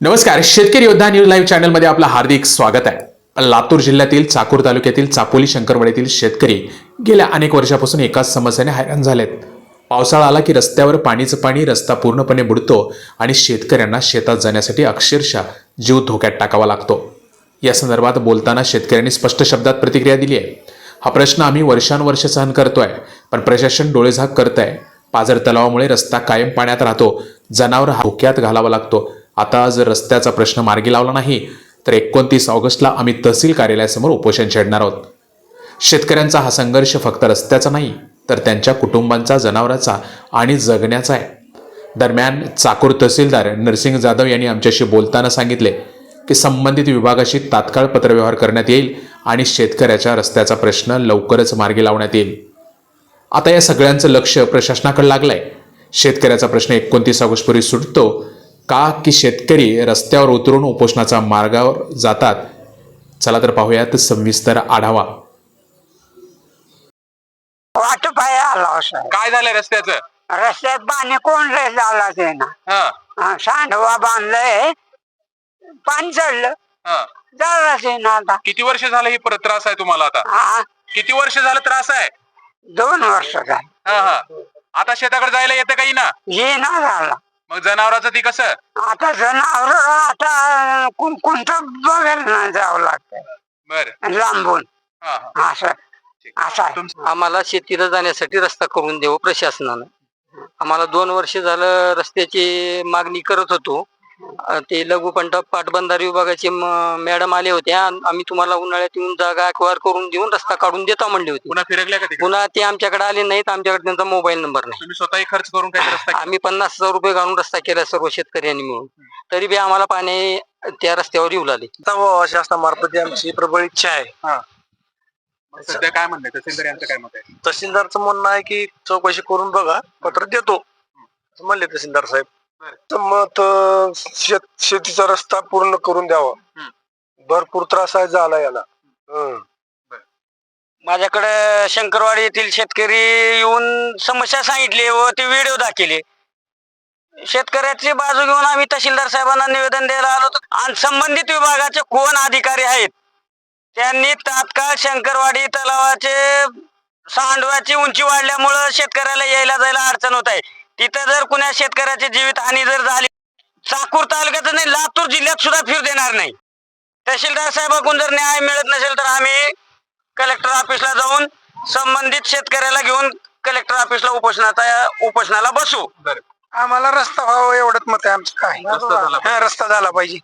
नमस्कार शेतकरी योद्धा न्यूज लाईव्ह चॅनलमध्ये आपलं हार्दिक स्वागत आहे. लातूर जिल्ह्यातील चाकूर तालुक्यातील चापोली शंकरवाडीतील शेतकरी गेल्या अनेक वर्षापासून एकाच समस्येने हैराण झालेत. पावसाळा आला की रस्त्यावर पाणीचं पाणी रस्ता पूर्णपणे बुडतो आणि शेतकऱ्यांना शेतात जाण्यासाठी अक्षरशः जीव धोक्यात टाकावा लागतो. या संदर्भात बोलताना शेतकऱ्यांनी स्पष्ट शब्दात प्रतिक्रिया दिली आहे. हा प्रश्न आम्ही वर्षानुवर्ष सहन करतोय पण प्रशासन डोळेझाक करत आहे पाझर तलावामुळे रस्ता कायम पाण्यात राहतो जनावर धोक्यात घालावा लागतो. आता जर रस्त्याचा प्रश्न मार्गी लावला नाही तर एकोणतीस ऑगस्टला आम्ही तहसील कार्यालयासमोर उपोषण छेडणार आहोत. शेतकऱ्यांचा हा संघर्ष फक्त रस्त्याचा नाही तर त्यांच्या कुटुंबांचा जनावरांचा आणि जगण्याचा आहे. दरम्यान चाकूर तहसीलदार नरसिंग जाधव यांनी आमच्याशी बोलताना सांगितले की संबंधित विभागाशी तात्काळ पत्रव्यवहार करण्यात येईल आणि शेतकऱ्याच्या रस्त्याचा प्रश्न लवकरच मार्गी लावण्यात येईल. आता या सगळ्यांचं लक्ष प्रशासनाकडे लागलंय. शेतकऱ्याचा प्रश्न एकोणतीस ऑगस्टपूर्वी सुटतो का की शेतकरी रस्त्यावर उतरून उपोषणाच्या मार्गावर जातात? चला तर पाहूयात सविस्तर आढावा. वाट पाय आला असं. काय झालंय रस्त्याचं? रस्त्यात पाणी कोण रे झाला ते ना हा. हा, सांडवा बांधलंय. पाणी चढलं. हा. झाला ते ना आता. किती वर्ष झालं ही पर- त्रास आहे तुम्हाला आता? हा. किती वर्ष झालं त्रास आहे? दोन वर्ष काय हा हा. आता शेताकडे जायला येतं काही ना? ये ना झाला. मग जनावरांचं ती कसं? आता जनावर आता कोण कोणतं बघायला नाही जावं लागतंय. बर. लांबून. हा हा. असं असं आहे. तुमचं- आम्हाला शेतीला जाण्यासाठी रस्ता करून देऊ प्रशासनानं. आम्हाला दोन वर्ष झालं रस्त्याची मागणी करत होतो. ते लघुपंट पाटबंधारे विभागाचे मॅडम आले होते. आम- आम्ही तुम्हाला उन्हाळ्यात येऊन जागा अक्वायर करून देऊन रस्ता काढून देता म्हणले होते. पुन्हा फिरकल्या का तिकडे? पुन्हा ते आमच्याकडे आले नाहीत. आमच्याकडे त्यांचा मोबाईल नंबर नाही. तुम्ही स्वतःही खर्च करून काय रस्ता आम्ही पन्नास हजार रुपये घालून रस्ता केला सर्व शेतकऱ्यांनी मिळून. तरी बी आम्हाला पाणी त्या रस्त्यावर येऊ लागले. शासनामार्फत ही आमची प्रबळ इच्छा आहे. मग सध्या काय म्हणणं आहे? तहसीलदार यांचं काय मत आहे? तहसीलदारचं म्हणणं आहे की चौकशी करून बघा पत्र देतो. असं म्हणले तहसीलदार साहेब. मत अं, शेत शेतीचा रस्ता पूर्ण करून द्यावा. भरपूर त्रास आहे झाला याला. माझ्याकडे शंकरवाडी येथील शेतकरी येऊन समस्या सांगितली व ते व्हिडिओ दाखवले. शेतकऱ्याची बाजू घेऊन आम्ही तहसीलदार साहेबांना निवेदन द्यायला आलो. आणि संबंधित विभागाचे कोण अधिकारी आहेत? त्यांनी तात्काळ शंकरवाडी तलावाचे सांडव्याची उंची वाढल्यामुळं शेतकऱ्याला यायला जायला अडचण होत आहे. तिथं जर कुण्या शेतकऱ्याची जीवित हानी जर झाली चाकूर तालुक्यात नाही लातूर जिल्ह्यात सुद्धा फिर देणार नाही. तहसीलदार साहेबाकडून जर न्याय मिळत नसेल तर आम्ही कलेक्टर ऑफिसला जाऊन संबंधित शेतकऱ्याला घेऊन कलेक्टर ऑफिसला उपोषणाचा उपोषणाला बसू. आम्हाला रस्ता व्हावा एवढंच मत आहे आमचं काय हा रस्ता झाला पाहिजे.